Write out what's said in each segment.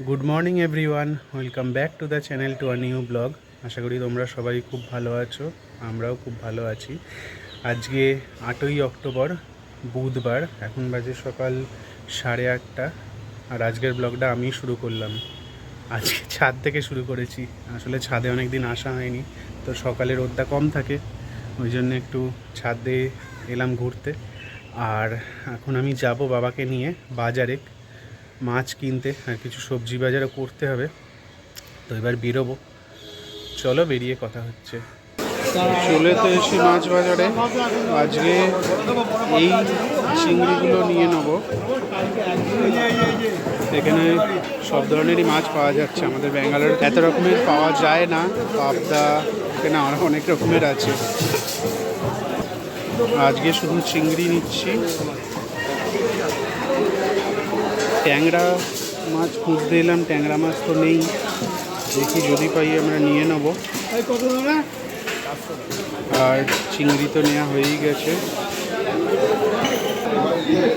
Good morning everyone welcome back to the channel to a new vlog আশা করি তোমরা সবাই খুব ভালো আছো, আমরাও খুব ভালো আছি। আজকে আটই অক্টোবর, বুধবার, এখন বাজে সকাল সাড়ে আটটা। আর আজকের ব্লগটা আমি শুরু করলাম। আজকে ছাদ থেকে শুরু করেছি। আসলে ছাদে অনেক দিন আসা হয়নি, তো সকালে রোদটা কম থাকে, ওই জন্য একটু ছাদে এলাম ঘুরতে। আর এখন আমি যাব বাবাকে নিয়ে বাজারে। মাছ কিনতে আর কিছু সবজি বাজারও করতে হবে। তো এবার বেরোবো। চলো বেরিয়ে কথা হচ্ছে। চলে তো এসে মাছ বাজারে। আজকে এই চিংড়িগুলো নিয়ে নেব। এখানে সব ধরনেরই মাছ পাওয়া যাচ্ছে আমাদের ব্যাঙ্গালোর। এত রকমের পাওয়া যায় না। পাবদা, এখানে আরও অনেক রকমের আছে। আজকে শুধু চিংড়ি নিচ্ছি। ট্যাংরা মাছ খুঁজতে এলাম ট্যাংরা মাছ তো নেই। দেখি যদি পাই আমরা নিয়ে নেব। আর চিংড়ি তো নেওয়া হয়েই গেছে।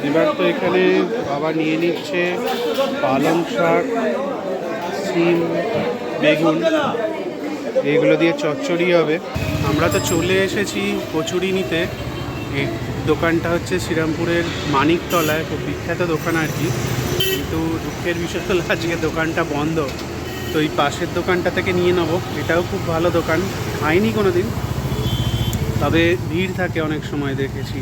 এবার তো এখানে বাবা নিয়ে নিচ্ছে পালং শাক সিম বেগুন। এগুলো দিয়ে চচ্চড়ি হবে। আমরা তো চলে এসেছি কচুরি নিতে এই দোকানটা হচ্ছে শ্রীরামপুরের মানিকতলায় খুব বিখ্যাত দোকান আর কি। কিন্তু দুঃখের বিষয় হলো আজকে দোকানটা বন্ধ, তো এই পাশের দোকানটা থেকে নিয়ে নেব। এটাও খুব ভালো দোকান খাইনি কোনো দিন তবে ভিড় থাকে অনেক সময় দেখেছি।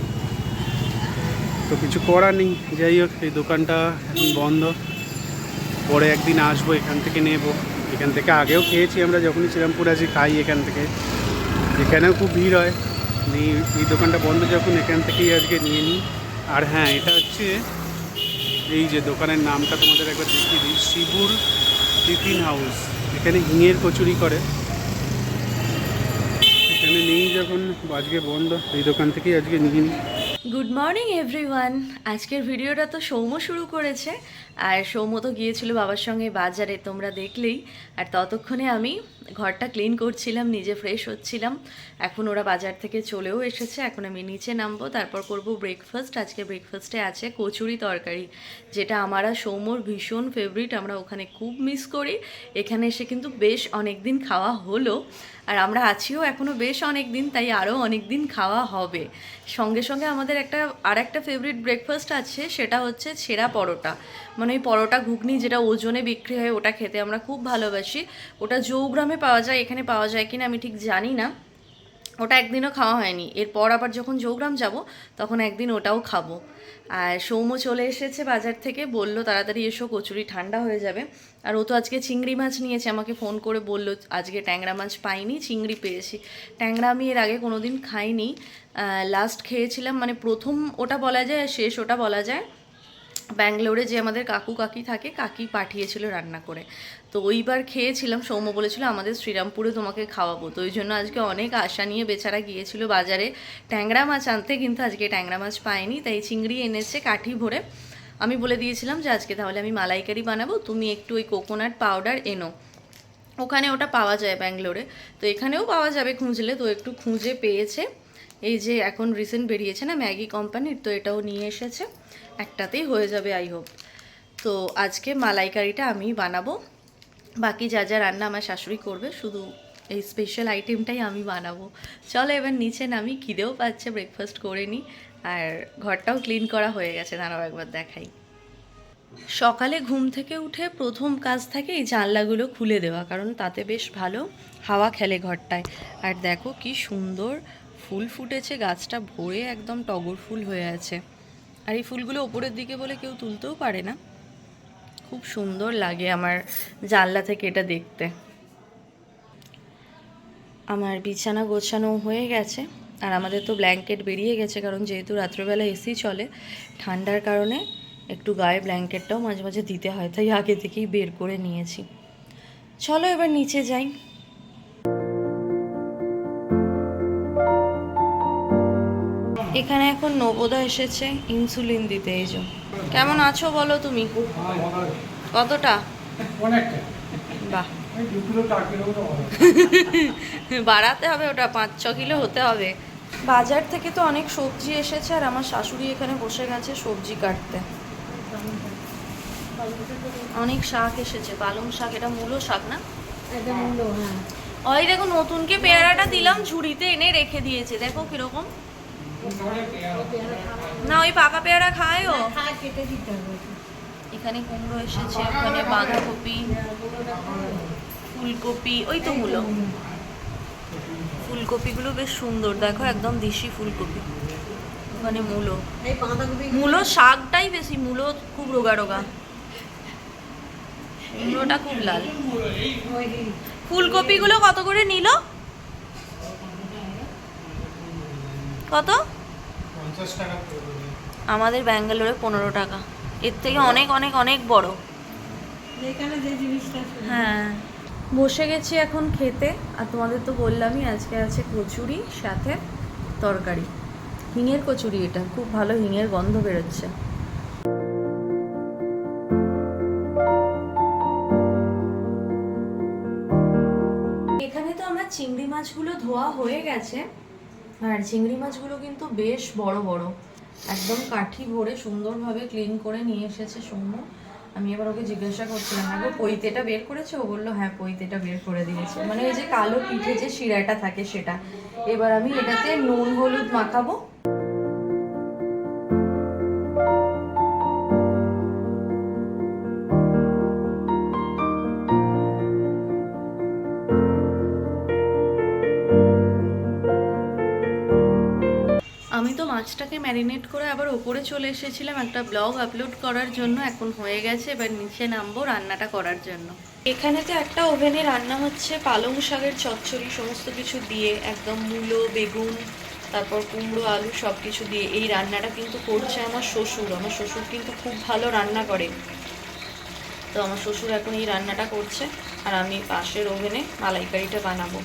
তো কিছু করার নেই, যাই হোক, এই দোকানটা এখন বন্ধ। পরে একদিন আসব, এখান থেকে নেব। এখান থেকে আগেও খেয়েছি আমরা যখনই শ্রীরামপুর আছি খাই এখান থেকে। এখানেও খুব ভিড় হয়। এই দোকানটা বন্ধ যখন এখান থেকেই আজকে নিয়ে নিই। আর হ্যাঁ এটা হচ্ছে এই যে দোকানের নামটা তোমাদের একবার দেখিয়ে দিই শিবুর টিফিন হাউস। এখানে হিঙের কচুরি করে। এখানে নেই যখন আজকে বন্ধ। এই দোকান থেকেই আজকে নিয়ে নিই গুড মর্নিং এভরিওয়ান আজকের ভিডিওটা তো সৌম্য শুরু করেছে। আর সৌম্য তো গিয়েছিল বাবার সঙ্গে বাজারে, তোমরা দেখলেই। আর ততক্ষণে আমি ঘরটা ক্লিন করছিলাম, নিজে ফ্রেশ হচ্ছিলাম। এখন ওরা বাজার থেকে চলেও এসেছে, এখন আমি নিচে নামবো, তারপর করব ব্রেকফাস্ট আজকে ব্রেকফাস্টে আছে কচুরি তরকারি, যেটা আমার আর সৌম্যর ভীষণ ফেভারিট আমরা ওখানে খুব মিস করি। এখানে এসে কিন্তু বেশ অনেক দিন খাওয়া হলো, আর আমরা আছিও এখনও বেশ অনেক দিন তাই আরও অনেক দিন খাওয়া হবে। সঙ্গে সঙ্গে আমাদের একটা আর একটা ফেভারিট ব্রেকফাস্ট আছে, সেটা হচ্ছে ছেঁড়া পরোটা। মানে ওই পরোটা ঘুগনি যেটা ওজনে বিক্রি হয়, ওটা খেতে আমরা খুব ভালোবাসি। ওটা যৌগ্রামে পাওয়া যায়, এখানে পাওয়া যায় কিনা আমি ঠিক জানি না। ওটা একদিনও খাওয়া হয়নি। এরপর আবার যখন যৌগ্রাম যাব, তখন একদিন ওটাও খাব। আর সৌম্য চলে এসেছে বাজার থেকে, বলল, তাড়াতাড়ি এসো, কচুরি ঠান্ডা হয়ে যাবে। আর ও তো আজকে চিংড়ি মাছ নিয়েছে, আমাকে ফোন করে বলল, আজকে ট্যাংরা মাছ পাইনি, চিংড়ি পেয়েছি। ট্যাংরা আমি এর আগে কোনো দিন খাইনি লাস্ট খেয়েছিলাম মানে প্রথম ওটা বলা যায় শেষ ওটা বলা যায়। ব্যাঙ্গালোরে যে আমাদের কাকু কাকি থাকে, কাকি পাঠিয়েছিল রান্না করে। তো ওইবার খেয়েছিলাম, সৌম্য বলেছিল, আমাদের শ্রীরামপুরে তোমাকে খাওয়াবো। তো ওই জন্য আজকে অনেক আশা নিয়ে বেচারা গিয়েছিল বাজারে। ট্যাংরা মাছ আনতে কিন্তু আজকে ট্যাংরা মাছ পায়নি তাই চিংড়ি এনেছে কাঠি ভরে। আমি বলে দিয়েছিলাম যে, আজকে তাহলে আমি মালাইকারি বানাবো, তুমি একটু ওই কোকোনাট পাউডার এনো। ওখানে ওটা পাওয়া যায় ব্যাঙ্গালোরে। তো এখানেও পাওয়া যাবে খুঁজলে, তো একটু খুঁজে পেয়েছে। এই যে এখন রিসেন্ট বেরিয়েছে না, ম্যাগি কোম্পানির, তো এটাও নিয়ে এসেছে। একটাতেই হয়ে যাবে আই হোপ তো আজকে মালাইকারিটা আমি বানাবো। বাকি যা যা রান্না আমার শাশুড়ি করবে, শুধু এই স্পেশাল আইটেমটাই আমি বানাবো। চলো এবার নিচে নামি, খিদেও পাচ্ছে ব্রেকফাস্ট করে নিই আর ঘরটাও ক্লিন করা হয়ে গেছে, দাঁড়াও একবার দেখাই। সকালে ঘুম থেকে উঠে প্রথম কাজ থাকে এই জানলাগুলো খুলে দেওয়া, কারণ তাতে বেশ ভালো হাওয়া খেলে ঘরটায়। আর দেখো কি সুন্দর ফুল ফুটেছে, গাছটা ভরে একদম টগর ফুল হয়ে আছে। আর এই ফুলগুলো ওপরের দিকে বলে কেউ তুলতেও পারে না। খুব সুন্দর লাগে আমার জানলা থেকে এটা দেখতে। আমার বিছানা গোছানো হয়ে গেছে আর আমাদের তো ব্ল্যাঙ্কেট বেরিয়ে গেছে কারণ যেহেতু রাত্রেবেলা এসি চলে, ঠান্ডার কারণে একটু গায়ে ব্ল্যাঙ্কেটটাও মাঝে মাঝে দিতে হয়, তাই আগে থেকেই বের করে নিয়েছি। চলো এবার নিচে যাই। এখানে এখন নবোদা এসেছে ইনসুলিন দিতে এই যে। কেমন আছো বলো তুমি? কতটা? বাহ। বাড়াতে হবে ওটা পাঁচ ছ কিলো হতে হবে। বাজার থেকে তো অনেক সবজি এসেছে আর আমার শাশুড়ি এখানে বসে গেছে সবজি কাটতে। অনেক শাক এসেছে পালং শাক এটা মূলো শাক না? হ্যাঁ। ওই দেখো নতুনকে পেয়ারাটা দিলাম ঝুড়িতে এনে রেখে দিয়েছে। দেখো কীরকম। না ওই পাকা পেয়ারা খায় ও এখানে কুমড়ো এসেছে ওখানে বাঁধাকপি ফুলকপি ওই তো মূলো ফুলকপিগুলো বেশ সুন্দর দেখো একদম দেশি ফুলকপি। ওখানে মূলো। মূলো শাকটাই বেশি মূলো খুব রোগা রোগা মূলোটা খুব লাল। ফুলকপিগুলো কত করে নিল? কত? আমাদের ব্যাঙ্গালোরে পনেরো টাকা। এর থেকে অনেক অনেক অনেক বড়। জিনিসটা হ্যাঁ। বসে গেছি এখন খেতে আর তোমাদের তো বললামই আজকে আছে কচুরি সাথে তরকারি। হিঙের কচুরি এটা খুব ভালো হিঙের গন্ধ বেরোচ্ছে। এখানে তো আমার চিংড়ি মাছগুলো ধোয়া হয়ে গেছে। আর চিংড়ি মাছগুলো কিন্তু বেশ বড় বড়। একদম কাঠি ভরে সুন্দরভাবে ক্লিন করে নিয়ে এসেছে সৌম্য। আমি এবার ওকে জিজ্ঞাসা করছিলাম, আগে, পৈতেটা বের করেছে? ও বলল হ্যাঁ পৈতেটা বের করে দিয়েছে। মানে ওই যে কালো পিঠে যে শিরাটা থাকে সেটা। এবার আমি এটাতে নুন, হলুদ মাখাবো। মাছটাকে ম্যারিনেট করে আবার ওপরে চলে এসেছিলাম একটা ব্লগ আপলোড করার জন্য, এখন হয়ে গেছে এবার নিচে নামবো রান্নাটা করার জন্য। এখানে তো একটা ওভেনে রান্না হচ্ছে পালং শাকের চচ্চড়ি, সমস্ত কিছু দিয়ে একদম মূলো, বেগুন, তারপর কুমড়ো, আলু সব কিছু দিয়ে এই রান্নাটা কিন্তু করছে আমার শ্বশুর। আমার শ্বশুর কিন্তু খুব ভালো রান্না করে। তো আমার শ্বশুর এখন এই রান্নাটা করছে আর আমি পাশের ওভেনে মালাইকারিটা বানাবো।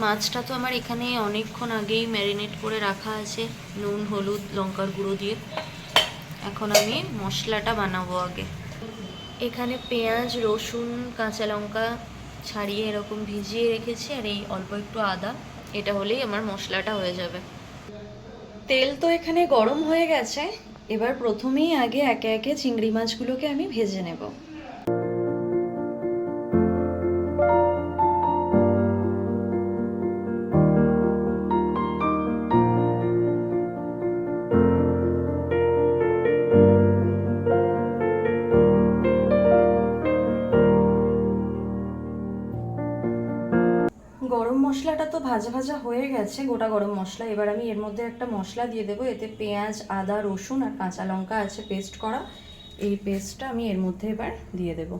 মাছটা তো আমার এখানে অনেকক্ষণ আগেই ম্যারিনেট করে রাখা আছে, নুন, হলুদ, লঙ্কার গুঁড়ো দিয়ে। এখন আমি মশলাটা বানাবো আগে। এখানে পেঁয়াজ, রসুন, কাঁচা লঙ্কা ছাড়িয়ে এরকম ভিজিয়ে রেখেছি, আর এই অল্প একটু আদা। এটা হলেই আমার মশলাটা হয়ে যাবে। তেল তো এখানে গরম হয়ে গেছে। এবার প্রথমেই আগে একে একে চিংড়ি মাছগুলোকে আমি ভেজে নেব। ভাজা হয়ে গেছে, গোটা গরম মশলা। এবার আমি এর মধ্যে একটা মশলা দিয়ে দেবো। এতে পেঁয়াজ, আদা, রসুন আর কাঁচা লঙ্কা আছে পেস্ট করা। এই পেস্টটা আমি এর মধ্যে এবার দিয়ে দেব।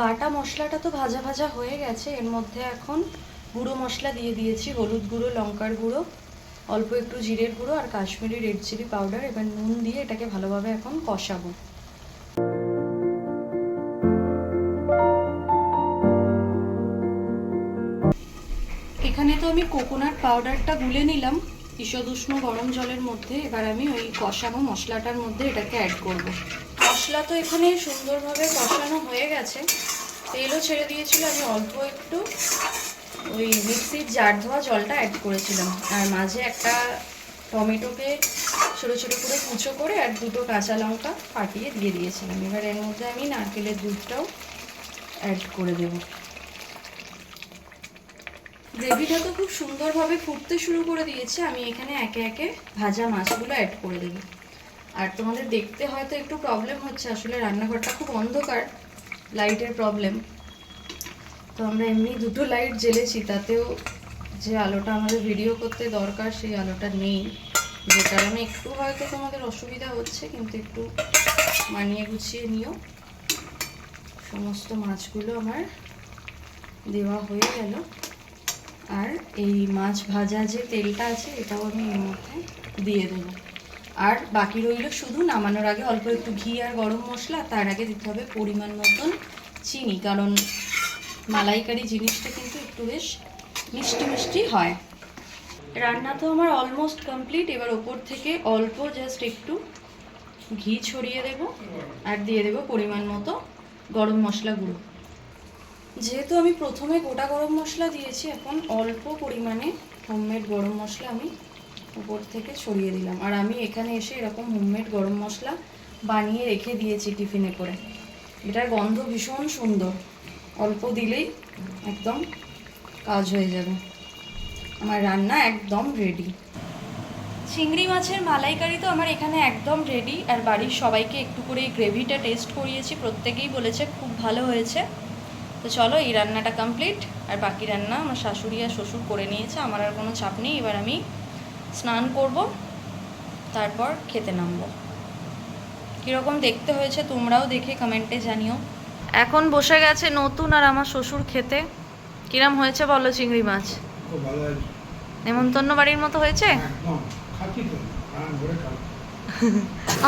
বাটা মশলাটা তো ভাজা ভাজা হয়ে গেছে। এর মধ্যে এখন গুঁড়ো মশলা দিয়ে দিয়েছি, হলুদ গুঁড়ো, লঙ্কার গুঁড়ো, অল্প একটু জিরের গুঁড়ো আর কাশ্মীরি রেড চিলি পাউডার এবার নুন দিয়ে এটাকে ভালোভাবে এখন কষাবো। আমি কোকোনাট পাউডারটা গুলে নিলাম। ঈষদ উষ্ণ গরম জলের মধ্যে। এবার আমি ওই কষানো মশলাটার মধ্যে এটাকে অ্যাড করব। মশলা তো এখানে সুন্দরভাবে কষানো হয়ে গেছে। তেলও ছেড়ে দিয়েছিল। আমি অল্প একটু ওই মিক্সির জার ধোয়া জলটা অ্যাড করেছিলাম। আর মাঝে একটা টমেটোকে ছোটো ছোটো করে কুচো করে আর দুটো কাঁচা লঙ্কা ফাটিয়ে দিয়ে দিয়েছিলাম। এবার এর মধ্যে আমি নারকেলের দুধটাও অ্যাড করে দেবো। গ্রেভিটা তো খুব সুন্দরভাবে ফুটতে শুরু করে দিয়েছে। আমি এখানে একে একে ভাজা মাছগুলো অ্যাড করে দেবো। আর তোমাদের দেখতে হয়তো একটু প্রবলেম হচ্ছে, আসলে রান্নাঘরটা খুব অন্ধকার লাইটের প্রবলেম তো আমরা এমনি দুটো লাইট জ্বেলেছি, তাতেও যে আলোটা আমাদের ভিডিও করতে দরকার, সেই আলোটা নেই। যে কারণে একটু হয়তো তোমাদের অসুবিধা হচ্ছে, কিন্তু একটু মানিয়ে গুছিয়ে নিও। সমস্ত মাছগুলো আমার দেওয়া হয়ে গেল। আর এই মাছ ভাজা যে তেলটা আছে, এটাও আমি এর মধ্যে দিয়ে দেবো। আর বাকি রইল শুধু নামানোর আগে অল্প একটু ঘি আর গরম মশলা, তার আগে দিতে হবে পরিমাণ মতন চিনি, কারণ মালাইকারি জিনিসটা কিন্তু একটু বেশ মিষ্টি মিষ্টি হয়। রান্না তো আমার অলমোস্ট কমপ্লিট এবার ওপর থেকে অল্প জাস্ট একটু ঘি ছড়িয়ে দেব আর দিয়ে দেব পরিমাণ মতো গরম মশলা গুঁড়ো। যেহেতু আমি প্রথমে গোটা গরম মশলা দিয়েছি, এখন অল্প পরিমাণে হোমমেড গরম মশলা আমি উপর থেকে ছড়িয়ে দিলাম। আর আমি এখানে এসে এরকম হোমমেড গরম মশলা বানিয়ে রেখে দিয়েছি টিফিনে করে। এটার গন্ধ ভীষণ সুন্দর। অল্প দিলেই একদম কাজ হয়ে যাবে। আমার রান্না একদম রেডি চিংড়ি মাছের মালাইকারি তো আমার এখানে একদম রেডি আর বাড়ির সবাইকে একটু করে গ্রেভিটা টেস্ট করিয়েছি। প্রত্যেকেই বলেছে খুব ভালো হয়েছে। তো চলো এই রান্নাটা কমপ্লিট আর বাকি রান্না আমার শাশুড়ি আর শ্বশুর করে নিয়েছে আমার আর কোনো চাপ নেই এবার আমি স্নান করব তারপর খেতে নামবো। কীরকম দেখতে হয়েছে তোমরাও দেখে কমেন্টে জানিও। এখন বসে গেছে নতুন আর আমার শ্বশুর খেতে। কিরাম হয়েছে বলো চিংড়ি মাছ? নেমন্তন্ন বাড়ির মতো হয়েছে?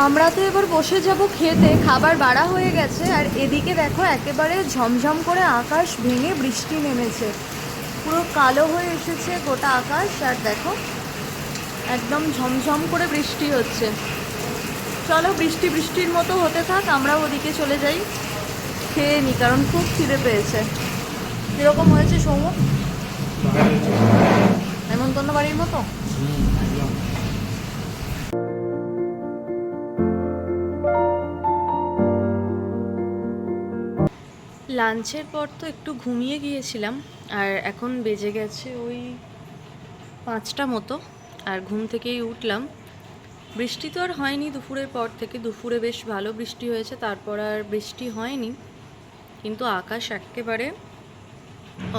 আমরা তো এবার বসে যাব খেতে খাবার বাড়া হয়ে গেছে আর এদিকে দেখো একেবারে ঝমঝম করে আকাশ ভেঙে বৃষ্টি নেমেছে। পুরো কালো হয়ে এসেছে গোটা আকাশ আর দেখো একদম ঝমঝম করে বৃষ্টি হচ্ছে। চলো বৃষ্টি বৃষ্টির মতো হতে থাক আমরাও ওদিকে চলে যাই খেয়ে নি কারণ খুব খিদে পেয়েছে। কীরকম হয়েছে সৌম নেমন্তন্ন বাড়ির মতো? লাঞ্চের পর তো একটু ঘুমিয়ে গিয়েছিলাম, আর এখন বেজে গেছে ওই পাঁচটা মতো, আর ঘুম থেকেই উঠলাম। বৃষ্টি তো আর হয়নি দুপুরের পর থেকে, দুপুরে বেশ ভালো বৃষ্টি হয়েছে, তারপর আর বৃষ্টি হয়নি, কিন্তু আকাশ একেবারে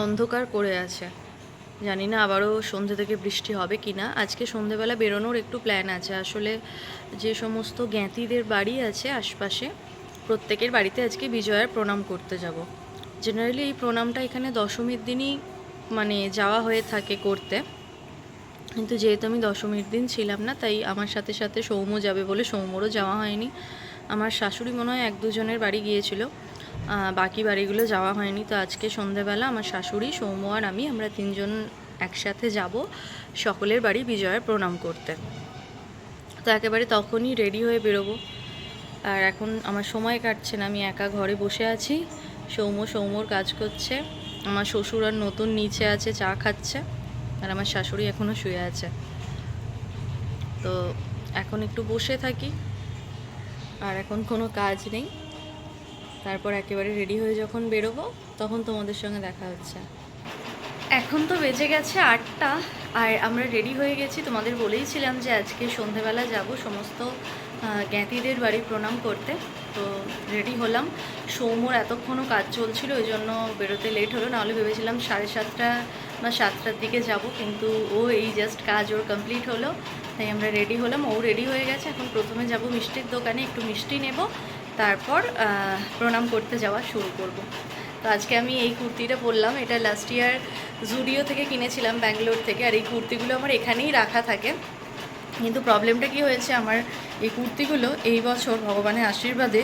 অন্ধকার করে আছে। জানি না আবারও সন্ধ্যে থেকে বৃষ্টি হবে কি না আজকে সন্ধেবেলা বেরোনোর একটু প্ল্যান আছে, আসলে যে সমস্ত জ্ঞাতিদের বাড়ি আছে আশপাশে প্রত্যেকের বাড়িতে আজকে বিজয়ার প্রণাম করতে যাব। জেনারেলি এই প্রণামটা এখানে দশমীর দিনই মানে যাওয়া হয়ে থাকে করতে। কিন্তু যেহেতু আমি দশমীর দিন ছিলাম না, তাই আমার সাথে সাথে সৌম্য যাবে বলে সৌম্যরও যাওয়া হয়নি। আমার শাশুড়ি মনে হয় এক দুজনের বাড়ি গিয়েছিল। বাকি বাড়িগুলো যাওয়া হয়নি। তো আজকে সন্ধেবেলা আমার শাশুড়ি, সৌম্য আর আমি আমরা তিনজন একসাথে যাব সকলের বাড়ি বিজয়ার প্রণাম করতে। তো একেবারে তখনই রেডি হয়ে বেরোবো। আর এখন আমার সময় কাটছে না, আমি একা ঘরে বসে আছি। সৌম্য, সৌম্যর কাজ করছে। আমার শ্বশুর আর নতুন নিচে আছে, চা খাচ্ছে। আর আমার শাশুড়ি এখনও শুয়ে আছে। তো এখন একটু বসে থাকি। আর এখন কোনো কাজ নেই। তারপর একেবারে রেডি হয়ে যখন বেরোবো, তখন তোমাদের সঙ্গে দেখা হচ্ছে। এখন তো বেজে গেছে আটটা। আর আমরা রেডি হয়ে গেছি। তোমাদের বলেইছিলাম যে আজকে সন্ধেবেলা যাব। সমস্ত জ্ঞাতিদের বাড়ি প্রণাম করতে। তো রেডি হলাম। সৌমর এতক্ষণও কাজ চলছিল, ওই জন্য বেরোতে লেট হলো। নাহলে ভেবেছিলাম সাড়ে সাতটা বা সাতটার দিকে যাব, কিন্তু ও এই জাস্ট কাজ ওর কমপ্লিট হলো। তাই আমরা রেডি হলাম। ও রেডি হয়ে গেছে। এখন প্রথমে যাব মিষ্টির দোকানে, একটু মিষ্টি নেব। তারপর প্রণাম করতে যাওয়া শুরু করব। তো আজকে আমি এই কুর্তিটা পরলাম। এটা লাস্ট ইয়ার জুডিও থেকে কিনেছিলাম, ব্যাঙ্গালোর থেকে। আর এই কুর্তিগুলো আমার এখানেই রাখা থাকে। কিন্তু প্রবলেমটা কি হয়েছে? আমার এই কুর্তিগুলো এই বছর ভগবানের আশীর্বাদে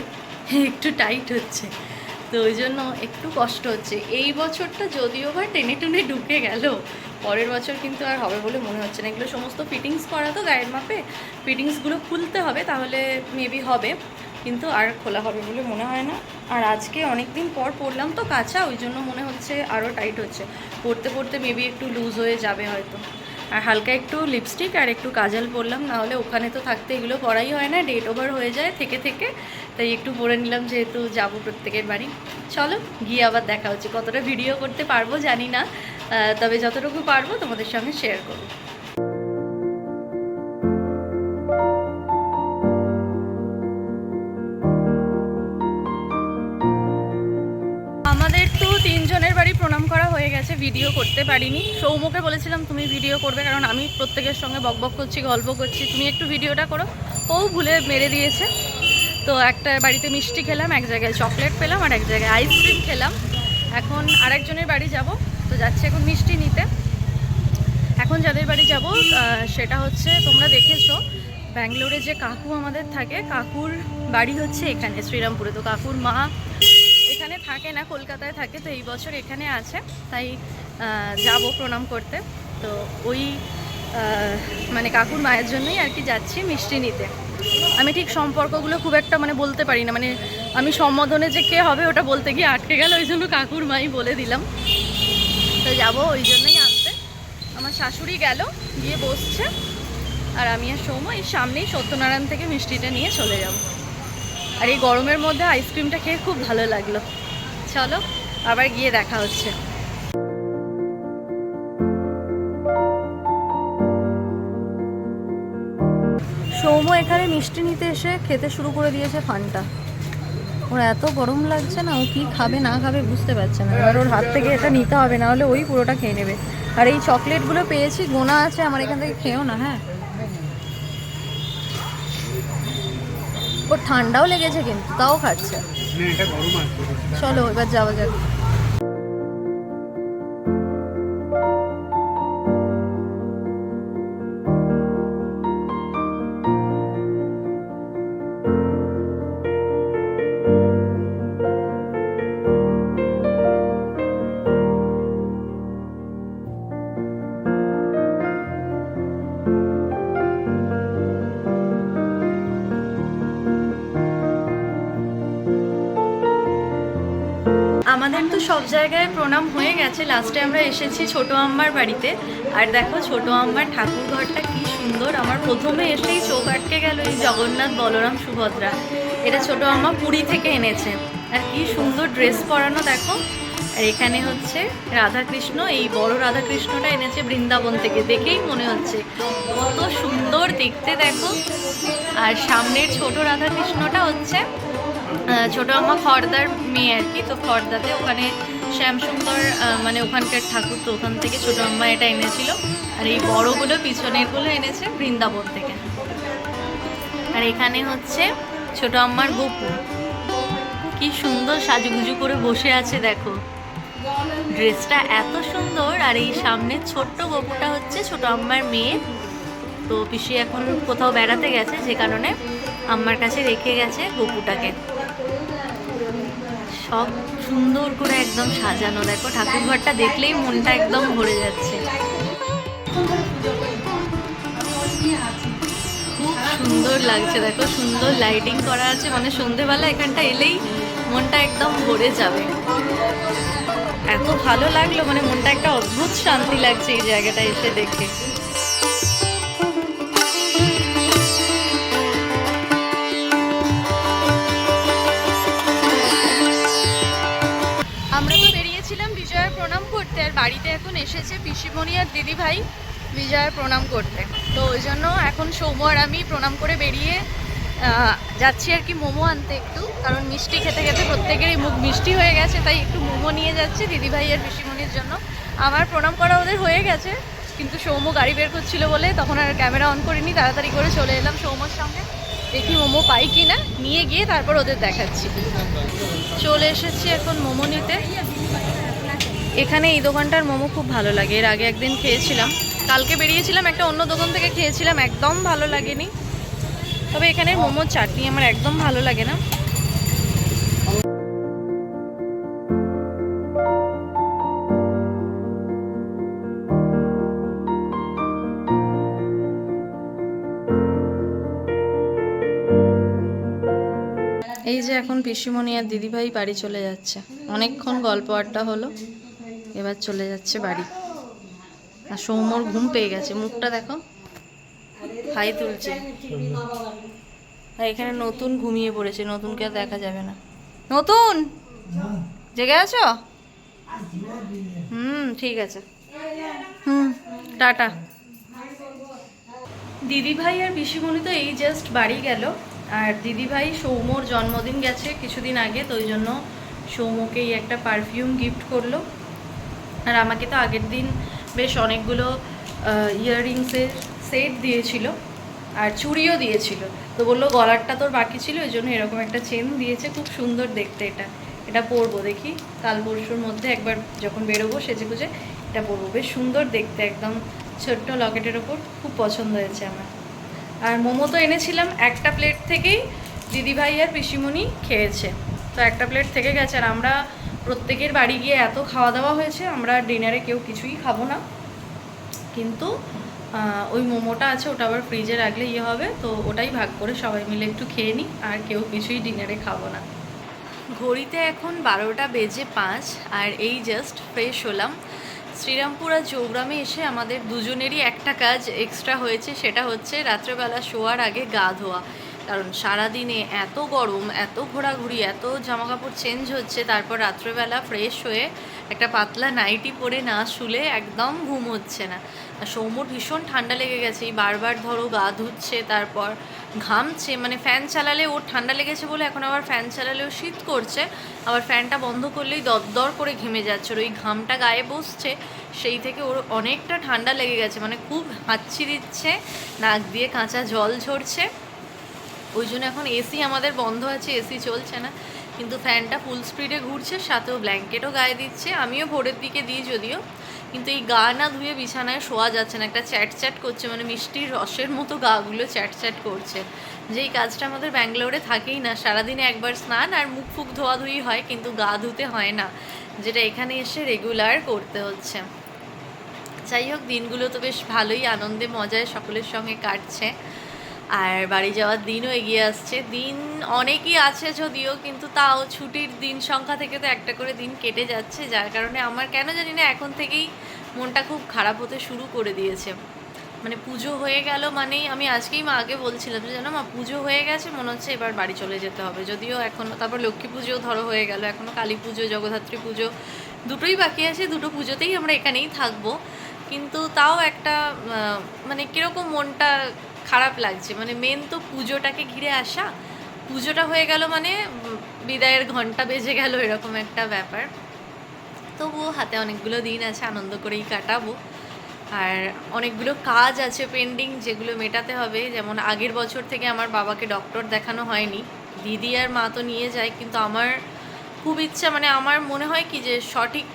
একটু টাইট হচ্ছে। তো ওই জন্য একটু কষ্ট হচ্ছে। এই বছরটা যদিও বা টেনে টুনে ঢুকে গেল, পরের বছর কিন্তু আর হবে বলে মনে হচ্ছে না। এগুলো সমস্ত ফিটিংস করা তো গায়ের মাপে। ফিটিংসগুলো খুলতে হবে, তাহলে মেবি হবে। কিন্তু আর খোলা হবে বলে মনে হয় না। আর আজকে অনেক দিন পর পরলাম তো কাঁচা, ওই জন্য মনে হচ্ছে আরও টাইট হচ্ছে। পড়তে পরতে মেবি একটু লুজ হয়ে যাবে হয়তো। আর হালকা একটু লিপস্টিক আর একটু কাজল পরলাম নাহলে ওখানে তো থাকতে এগুলো পরাই হয় না ডেট ওভার হয়ে যায় থেকে থেকে, তাই একটু পরে নিলাম যেহেতু যাব প্রত্যেকের বাড়ি। চলো, গিয়ে আবার দেখা হচ্ছে, কতটা ভিডিও করতে পারব জানি না তবে যতটুকু পারব তোমাদের সঙ্গে শেয়ার করব। ভিডিও করতে পারিনি। সৌমকে বলেছিলাম, তুমি ভিডিও করবে, কারণ আমি প্রত্যেকের সঙ্গে বকবক করছি, গল্প করছি। তুমি একটু ভিডিওটা করো। ও ভুলে মেরে দিয়েছে। তো একটা বাড়িতে মিষ্টি খেলাম, এক জায়গায় চকলেট পেলাম, আর এক জায়গায় আইসক্রিম খেলাম। এখন আরেকজনের বাড়ি যাব, তো যাচ্ছি এখন মিষ্টি নিতে। এখন যাদের বাড়ি যাব সেটা হচ্ছে, তোমরা দেখেছ, ব্যাঙ্গালোরে যে কাকু আমাদের থাকে, কাকুর বাড়ি হচ্ছে এখানে, শ্রীরামপুরে। তো কাকুর মা থাকে না, কলকাতায় থাকে, তো এই বছর এখানে আছে। তাই যাব প্রণাম করতে। তো ওই মানে কাকুর মায়ের জন্যই আর কি যাচ্ছি মিষ্টি নিতে। আমি ঠিক সম্পর্কগুলো খুব একটা মানে বলতে পারি না মানে আমি সম্বোধনে যে কে হবে ওটা বলতে গিয়ে আটকে গেল, ওই জন্য কাকুর মাই বলে দিলাম। তো যাব ওই জন্যই আনতে। আমার শাশুড়ি গেল, গিয়ে বসছে। আর আমি আর সৌম্য এই সামনেই সত্যনারায়ণ থেকে মিষ্টিটা নিয়ে চলে যাব। আর এই গরমের মধ্যে আইসক্রিমটা খেয়ে খুব ভালো লাগল। চলো, আবার গিয়ে দেখা হচ্ছে। সৌম এখানে মিষ্টি নিতে এসে খেতে শুরু করে দিয়েছে ফানটা। ওর এত গরম লাগছে না, ও কি খাবে না খাবে বুঝতে পারছে না। এবার ওর হাত থেকে এটা নিতে হবে, না হলে ওই পুরোটা খেয়ে নেবে। আর এই চকলেটগুলো পেয়েছি, গোনা আছে, আমার এখান থেকে খেয়েও না হ্যাঁ। ওর ঠান্ডাও লেগেছে কিন্তু তাও খাচ্ছে। চলো এবার যাওয়া যাক। সব জায়গায় প্রণাম হয়ে গেছে। লাস্টে আমরা এসেছি ছোট আম্মার বাড়িতে। আর দেখো ছোট আম্মার ঠাকুর ঘরটা কি সুন্দর। আমার প্রথমে এসেই চোখ আটকে গেল এই জগন্নাথ বলরাম সুভদ্রা। এটা ছোট আম্মা পুরী থেকে এনেছে। আর কি সুন্দর ড্রেস পরানো, দেখো। আর এখানে হচ্ছে রাধাকৃষ্ণ, এই বড় রাধাকৃষ্ণটা এনেছে বৃন্দাবন থেকে। দেখেই মনে হচ্ছে। কত সুন্দর দেখতে, দেখো। আর সামনের ছোট রাধাকৃষ্ণটা হচ্ছে ছোট আম্মা খড়দার মেয়ে আর কি, তো খড়দাতে ওখানে শ্যামসুন্দর মানে ওখানকার ঠাকুর, তো ওখান থেকে ছোট আম্মা এটা এনেছিল। আর এই বড়গুলো পিছনেরগুলো এনেছে বৃন্দাবন থেকে। আর এখানে হচ্ছে ছোট আম্মার গপু। কি সুন্দর সাজুগুজু করে বসে আছে, দেখো। ড্রেসটা এত সুন্দর, আর এই সামনে ছোট্ট গপুটা হচ্ছে ছোট আম্মার মেয়ে। তো পিসি এখন কোথাও বেড়াতে গেছে, যে কারণে আমার কাছে রেখে গেছে গপুটাকে। সব সুন্দর করে একদম সাজানো। দেখো ঠাকুর ঘরটা দেখলেই মনটা একদম ভরে যাচ্ছে। খুব সুন্দর লাগছে, দেখো, সুন্দর লাইটিং করা আছে। মানে সন্ধেবেলা এখানটা এলেই মনটা একদম ভরে যাবে। এত ভালো লাগল মানে মনটা একটা অদ্ভুত শান্তি লাগছে এই জায়গাটা এসে দেখে। বাড়িতে এখন এসেছে পিসিমণি আর দিদি ভাই বিজয়ের প্রণাম করতে। তো ওই জন্য এখন সৌম আর আমি প্রণাম করে বেরিয়ে যাচ্ছি আর কি মোমো আনতে একটু, কারণ মিষ্টি খেতে খেতে প্রত্যেকেরই মুখ মিষ্টি হয়ে গেছে, তাই একটু মোমো নিয়ে যাচ্ছি দিদি ভাই আর পিসিমণির জন্য। আমার প্রণাম করা ওদের হয়ে গেছে, কিন্তু সৌম্য গাড়ি বের করছিল বলে তখন আর ক্যামেরা অন করিনি, তাড়াতাড়ি করে চলে এলাম সৌম্যর সঙ্গে দেখি মোমো পাই কি না নিয়ে গিয়ে তারপর ওদের দেখাচ্ছি। চলে এসেছি এখন মোমো নিতে। এখানে এই দোকানটার মোমো খুব ভালো লাগে। এর আগে একদিন খেয়েছিলাম। কালকে বেরিয়েছিলাম, একটা অন্য দোকান থেকে খেয়েছিলাম, একদম ভালো লাগেনি। তবে এখানে মোমোর চাটনি আমার একদম ভালো লাগে না। এই যে এখন পিসিমণি আর দিদিভাই বাড়ি চলে যাচ্ছে। অনেকক্ষণ গল্প আড্ডা হলো। এবার চলে যাচ্ছে বাড়ি। আর সৌমর ঘুম পেয়ে গেছে। মুখটা দেখো। হাই তুলছে। এখানে নতুন ঘুমিয়ে পড়েছে। নতুনকে আর দেখা যাবে না। নতুন? জেগে আছো? হুম, ঠিক আছে। হুম, টাটা। দিদিভাই আর পিসিমণি তো এই জাস্ট বাড়ি গেল। আর দিদিভাই সৌমর জন্মদিন গেছে কিছুদিন আগে, তো ওই জন্য সৌমকেই একটা পারফিউম গিফট করল। আর আমাকে তো আগের দিন বেশ অনেকগুলো ইয়াররিংসের সেট দিয়েছিল আর চুড়িও দিয়েছিল। তো বলল গলারটা তোর বাকি ছিল, ওই জন্য এরকম একটা চেন দিয়েছে, খুব সুন্দর দেখতে এটা। এটা পরবো দেখি, কাল পরশুর মধ্যে একবার যখন বেরোবো সেজে গুজে এটা পরবো। বেশ সুন্দর দেখতে, একদম ছোট্ট লকেটের ওপর, খুব পছন্দ হয়েছে আমার। আর মোমো তো এনেছিলাম একটা প্লেট থেকেই, দিদিভাই আর পিসিমণি খেয়েছে। তো একটা প্লেট থেকে গেছে আর আমরা প্রত্যেকের বাড়ি গিয়ে এত খাওয়া দাওয়া হয়েছে, আমরা ডিনারে কেউ কিছুই খাব না। কিন্তু ওই মোমোটা আছে, ওটা আবার ফ্রিজে রাখলে ইয়ে হবে, তো ওটাই ভাগ করে সবাই মিলে একটু খেয়ে নিই, আর কেউ কিছুই ডিনারে খাব না। ঘড়িতে এখন বারোটা বেজে পাঁচ, আর এই জাস্ট ফ্রেশ হলাম। শ্রীরামপুর আর চৌগ্রামে এসে আমাদের দুজনেরই একটা কাজ এক্সট্রা হয়েছে, সেটা হচ্ছে রাত্রেবেলা শোয়ার আগে গা ধোয়া। কারণ সারাদিনে এত গরম, এত ঘোরাঘুরি, এত জামা কাপড় চেঞ্জ হচ্ছে, তারপর রাত্রেবেলা ফ্রেশ হয়ে একটা পাতলা নাইটি পরে না শুলে একদম ঘুম হচ্ছে না। আর সৌম্যর ভীষণ ঠান্ডা লেগে গেছে বারবার ধরো গা ধুচ্ছে, তারপর ঘামছে মানে ফ্যান চালালে ওর ঠান্ডা লেগেছে বলে এখন আবার ফ্যান চালালেও শীত করছে, আবার ফ্যানটা বন্ধ করলেই দরদর করে ঘেমে যাচ্ছে ওই ঘামটা গায়ে বসছে, সেই থেকে ওর অনেকটা ঠান্ডা লেগে গেছে মানে খুব হাঁচি দিচ্ছে, নাক দিয়ে কাঁচা জল ঝরছে। ওই জন্য এখন এসি আমাদের বন্ধ আছে এসি চলছে না। কিন্তু ফ্যানটা ফুল স্পিডে ঘুরছে, সাথেও ব্ল্যাঙ্কেটও গায়ে দিচ্ছে। আমিও ভোরের দিকে দিই যদিও। কিন্তু এই গা না ধুয়ে বিছানায় শোয়া যাচ্ছে না। একটা চ্যাট চ্যাট করছে মানে মিষ্টির রসের মতো গাগুলো চ্যাট চ্যাট করছে। যেই কাজটা আমাদের ব্যাঙ্গালোরে থাকেই না। সারাদিনে একবার স্নান আর মুখ ফুক ধোয়াধুয়ি হয়, কিন্তু গা ধুতে হয় না। যেটা এখানে এসে রেগুলার করতে হচ্ছে। যাই হোক, দিনগুলো তো বেশ ভালোই, আনন্দে, মজায় সকলের সঙ্গে কাটছে। আর বাড়ি যাওয়ার দিনও এগিয়ে আসছে। দিন অনেকই আছে যদিও, কিন্তু তাও ছুটির দিন সংখ্যা থেকে তো একটা করে দিন কেটে যাচ্ছে। যার কারণে আমার কেন জানি না এখন থেকেই মনটা খুব খারাপ হতে শুরু করে দিয়েছে। মানে পুজো হয়ে গেল মানেই আমি আজকেই মাকে বলছিলাম যে, জানো মা, পুজো হয়ে গেছে, মনে হচ্ছে এবার বাড়ি চলে যেতে হবে। যদিও এখনও তারপর লক্ষ্মী পুজোও ধরো হয়ে গেল এখনও কালী পুজো, জগদ্ধাত্রী পুজো দুটোই বাকি আছে, দুটো পুজোতেই আমরা এখানেই থাকব। কিন্তু তাও একটা মানে কীরকম মনটা খারাপ লাগছে। মানে মেন তো পুজোটাকে ঘিরে আসা। পুজোটা হয়ে গেল মানে বিদায়ের ঘণ্টা বেজে গেল এরকম একটা ব্যাপার। তবুও হাতে অনেকগুলো দিন আছে, আনন্দ করেই কাটাবো। আর অনেকগুলো কাজ আছে পেন্ডিং যেগুলো মেটাতে হবে। যেমন আগের বছর থেকে আমার বাবাকে ডক্টর দেখানো হয়নি। দিদি আর মা তো নিয়ে যায়, কিন্তু আমার খুব ইচ্ছা মানে আমার মনে হয় কি যে সঠিক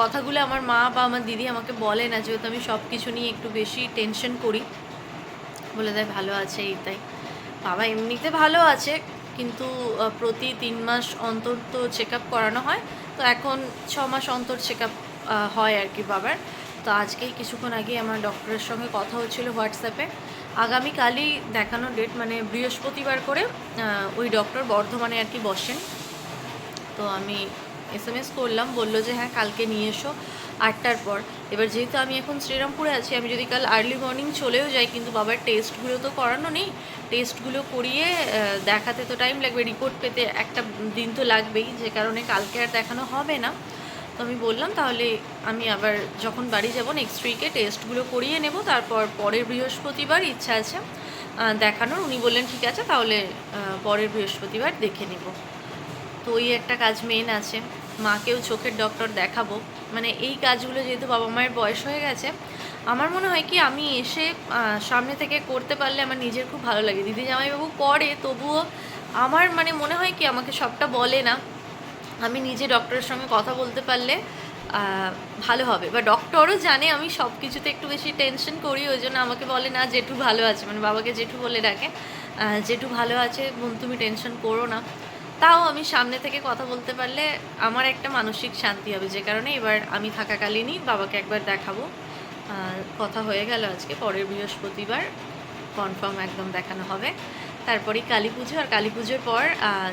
কথাগুলো আমার মা বা আমার দিদি আমাকে বলে না। যেহেতু আমি সব কিছু নিয়ে একটু বেশি টেনশন করি। বলে দেয়, ভালো আছে এই তাই। বাবা এমনিতে ভালো আছে, কিন্তু প্রতি তিন মাস অন্তর তো চেক আপ করানো হয়। তো এখন ছ মাস অন্তর চেক আপ হয় আর কি বাবার। তো আজকেই কিছুক্ষণ আগে আমার ডক্টরের সঙ্গে কথা হচ্ছিল হোয়াটসঅ্যাপে আগামীকালই দেখানো ডেট মানে বৃহস্পতিবার করে ওই ডক্টর বর্ধমানে আর কি বসেন। তো আমি এস এম এস করলাম, বলল যে হ্যাঁ কালকে নিয়ে এসো আটটার পর। এবার যেহেতু আমি এখন শ্রীরামপুরে আছি, আমি যদি কাল আর্লি মর্নিং চলেও যাই, কিন্তু বাবার টেস্টগুলো তো করানো নেই টেস্টগুলো করিয়ে দেখাতে তো টাইম লাগবে রিপোর্ট পেতে একটা দিন তো লাগবেই, যে কারণে কালকে আর দেখানো হবে না। তো আমি বললাম, তাহলে আমি আবার যখন বাড়ি যাব নেক্সট উইকে টেস্টগুলো করিয়ে নেব, তারপর পরের বৃহস্পতিবার ইচ্ছা আছে দেখানোর। উনি বললেন, ঠিক আছে, তাহলে পরের বৃহস্পতিবার দেখে নেব। তো ওই একটা কাজ মেন আছে। মাকেও চোখের ডক্টর দেখাবো। মানে এই কাজগুলো যেহেতু বাবা মায়ের বয়স হয়ে গেছে, আমার মনে হয় কি আমি এসে সামনে থেকে করতে পারলে আমার নিজের খুব ভালো লাগে। দিদি জামাইবাবু করে, তবুও আমার মানে মনে হয় কি আমাকে সবটা বলে না। আমি নিজে ডক্টরের সঙ্গে কথা বলতে পারলে ভালো হবে। বা ডক্টরও জানে আমি সব কিছুতে একটু বেশি টেনশন করি, ওই জন্য আমাকে বলে, না, জেঠু ভালো আছে। মানে বাবাকে জেঠু বলে ডাকে জেঠু ভালো আছে, বোন, তুমি টেনশন করো না। তাও আমি সামনে থেকে কথা বলতে পারলে আমার একটা মানসিক শান্তি হবে, যে কারণে এবার আমি থাকাকালীনই বাবাকে একবার দেখাবো। কথা হয়ে গেল আজকে, পরের বৃহস্পতিবার কনফার্ম একদম দেখানো হবে। তারপরেই কালী পুজো, আর কালী পুজোর পর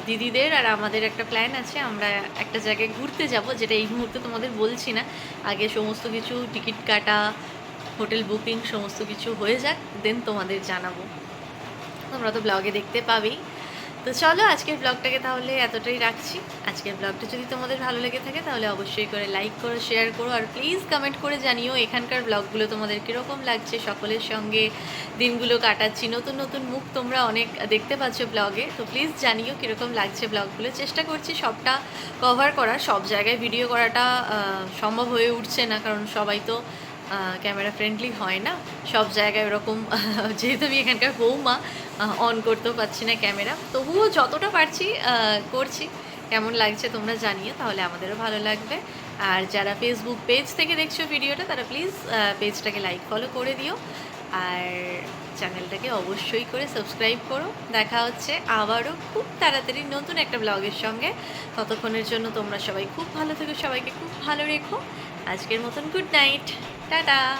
দিদিদের আর আমাদের একটা প্ল্যান আছে, আমরা একটা জায়গায় ঘুরতে যাব, যেটা এই মুহূর্তে তোমাদের বলছি না। আগে সমস্ত কিছু, টিকিট কাটা, হোটেল বুকিং, সমস্ত কিছু হয়ে যাক দেন তোমাদের জানাব। তোমরা তো ব্লগে দেখতে পাবেই। তো চলো আজকের ব্লগটাকে তাহলে এতটাই রাখছি। আজকের ব্লগটা যদি তোমাদের ভালো লেগে থাকে তাহলে অবশ্যই করে লাইক করো শেয়ার করো আর প্লিজ কমেন্ট করে জানিও এখানকার ব্লগগুলো তোমাদের কীরকম লাগছে। সকলের সঙ্গে দিনগুলো কাটাচ্ছি। নতুন নতুন মুখ তোমরা অনেক দেখতে পাচ্ছ ব্লগে। তো প্লিজ জানিও কীরকম লাগছে ব্লগগুলো। চেষ্টা করছি সবটা কভার করার। সব জায়গায় ভিডিও করাটা সম্ভব হয়ে উঠছে না, কারণ সবাই তো ক্যামেরা ফ্রেন্ডলি হয় না। সব জায়গায় ওরকম যেহেতু আমি এখানকার বৌমা অন করতেও পারছি না ক্যামেরা তবুও যতটা পারছি করছি। কেমন লাগছে তোমরা জানিও, তাহলে আমাদেরও ভালো লাগবে। আর যারা ফেসবুক পেজ থেকে দেখছ ভিডিওটা তারা প্লিজ পেজটাকে লাইক ফলো করে দিও। আর চ্যানেলটাকে অবশ্যই করে সাবস্ক্রাইব করো। দেখা হচ্ছে আবারও খুব তাড়াতাড়ি নতুন একটা ব্লগের সঙ্গে। ততক্ষণের জন্য তোমরা সবাই খুব ভালো থেকো, সবাইকে খুব ভালো রেখো। আজকের মতন গুড নাইট। টাটা।